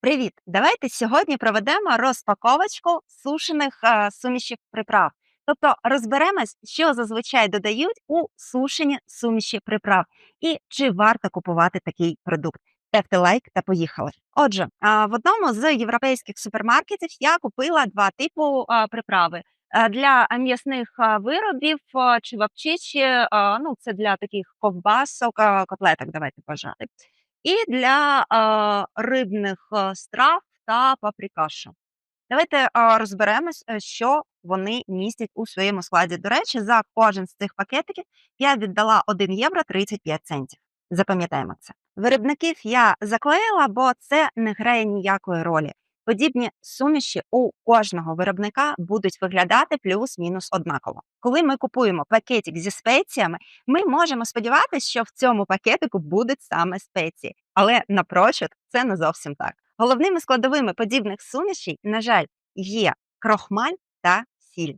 Привіт! Давайте сьогодні проведемо розпаковочку сушених е, сумішів приправ. Тобто розберемось, що зазвичай додають у сушені суміші приправ і чи варто купувати такий продукт. Ставте лайк та поїхали. Отже, а, в одному з європейських супермаркетів я купила два типу а, приправи. Е, Для а, м'ясних виробів чи вапчичі, ну це для таких ковбасок, котлеток, давайте вважати і для рибних страв та паприкаша. Давайте розберемось, що вони містять у своєму складі. До речі, за кожен з цих пакетиків я віддала 1 євро 35 центів. Запам'ятаємо це. Виробників я заклеїла, бо це не грає ніякої ролі. Подібні суміші у кожного виробника будуть виглядати плюс-мінус однаково. Коли ми купуємо пакетик зі спеціями, ми можемо сподіватися, що в цьому пакетику будуть саме спеції, але напрочуд це не зовсім так. Головними складовими подібних сумішей, на жаль, є крохмаль та сіль.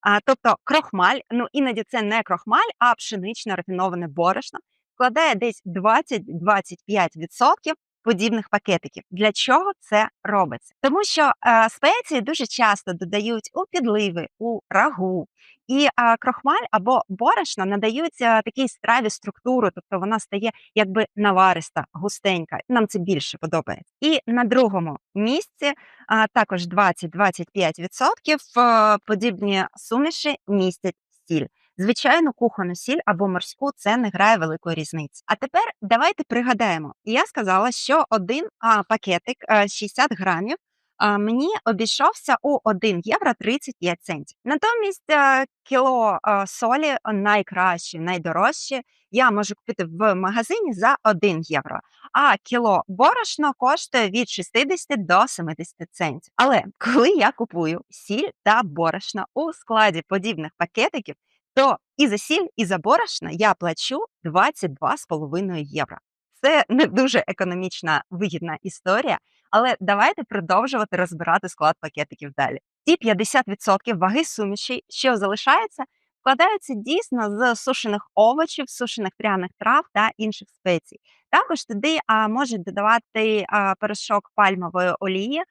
А, тобто крохмаль, ну іноді це не крохмаль, а пшенично рафіноване борошно, складає десь 20-25% подібних пакетиків. Для чого це робиться? Тому що е, спеції дуже часто додають у підливи, у рагу, і е, крохмаль або борошно надають е, такій страві структуру, тобто вона стає якби навариста, густенька. Нам це більше подобається. І на другому місці а, також 20-25% е, подібні суміші містять сіль. Звичайно, кухонну сіль або морську це не грає великої різниці. А тепер давайте пригадаємо. Я сказала, що один а, пакетик а, 60 грамів а, мені обійшовся у 1 євро 35 центів. Натомість а, кіло а, солі найкраще, найдорожче я можу купити в магазині за 1 євро, а кіло борошна коштує від 60 до 70 центів. Але коли я купую сіль та борошно у складі подібних пакетиків, то і за сіль, і за борошно я плачу 22,5 євро. Це не дуже економічна вигідна історія, але давайте продовжувати розбирати склад пакетиків далі. Ті 50% ваги суміші, що залишаються, складаються дійсно з сушених овочів, сушених пряних трав та інших спецій. Також туди а, можуть додавати а, порошок пальмової олії.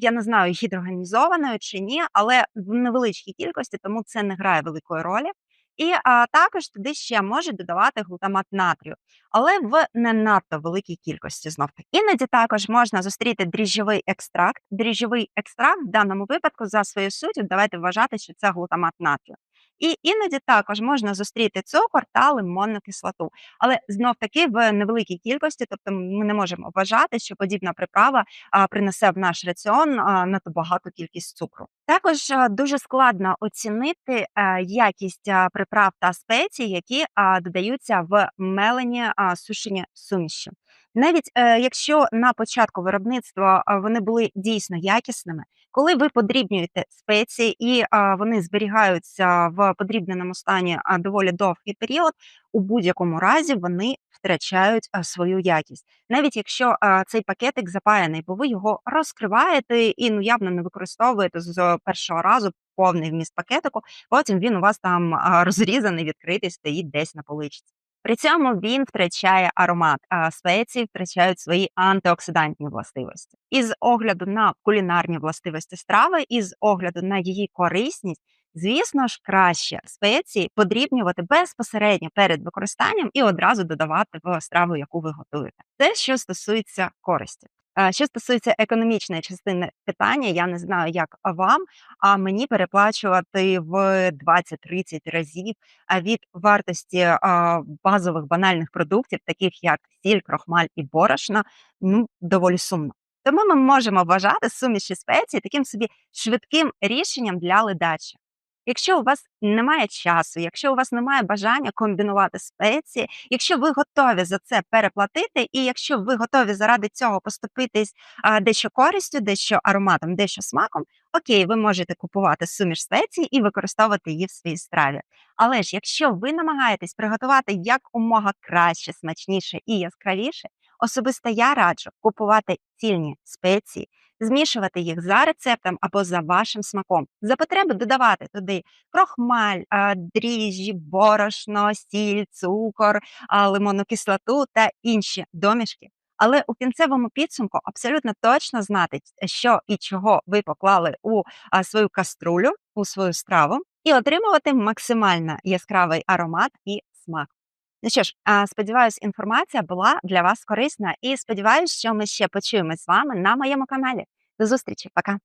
Я не знаю, гідроганізованою чи ні, але в невеличкій кількості, тому це не грає великої ролі. І а, також туди ще можуть додавати глутамат натрію, але в не надто великій кількості знов таки. Іноді також можна зустріти дріжджовий екстракт. Дріжджовий екстракт в даному випадку за своєю суттю давайте вважати, що це глутамат натрію. І іноді також можна зустріти цукор та лимонну кислоту, але знов таки в невеликій кількості, тобто ми не можемо вважати, що подібна приправа принесе в наш раціон надто багату кількість цукру. Також дуже складно оцінити а, якість приправ та спецій, які додаються в мелені сушені суміші. Навіть е, якщо на початку виробництва вони були дійсно якісними, коли ви подрібнюєте спеції і а, вони зберігаються в подрібненому стані а, доволі довгий період, у будь-якому разі вони втрачають а, свою якість, навіть якщо а, цей пакетик запаяний, бо ви його розкриваєте і ну явно не використовуєте з першого разу повний вміст пакетику. Потім він у вас там а, розрізаний, відкритий, стоїть десь на поличці. При цьому він втрачає аромат, а спеції втрачають свої антиоксидантні властивості. Із огляду на кулінарні властивості страви, і з огляду на її корисність, звісно ж, краще спеції подрібнювати безпосередньо перед використанням і одразу додавати в страву, яку ви готуєте. Те, що стосується користі. Е, Що стосується економічної частини питання, я не знаю, як вам, а мені переплачувати в 20-30 разів від вартості базових банальних продуктів, таких як сіль, крохмаль і борошно, ну доволі сумно. Тому ми можемо вважати суміші спецій таким собі швидким рішенням для ледачі. Якщо у вас немає часу, якщо у вас немає бажання комбінувати спеції, якщо ви готові за це переплатити, і якщо ви готові заради цього поступитись дещо користю, дещо ароматом, дещо смаком, окей, ви можете купувати суміш спецій і використовувати її в своїй страві. Але ж якщо ви намагаєтесь приготувати якомога краще, смачніше і яскравіше, особисто я раджу купувати цільні спеції, змішувати їх за рецептом або за вашим смаком. За потреби додавати туди крохмаль, дріжджі, борошно, сіль, цукор, лимонну кислоту та інші домішки. але у кінцевому підсумку абсолютно точно знати, що і чого ви поклали у свою каструлю, у свою страву, і отримувати максимально яскравий аромат і смак. Ну що ж, а, сподіваюсь, інформація була для вас корисна, і сподіваюсь, що ми ще почуємось з вами на моєму каналі. До зустрічі, пока!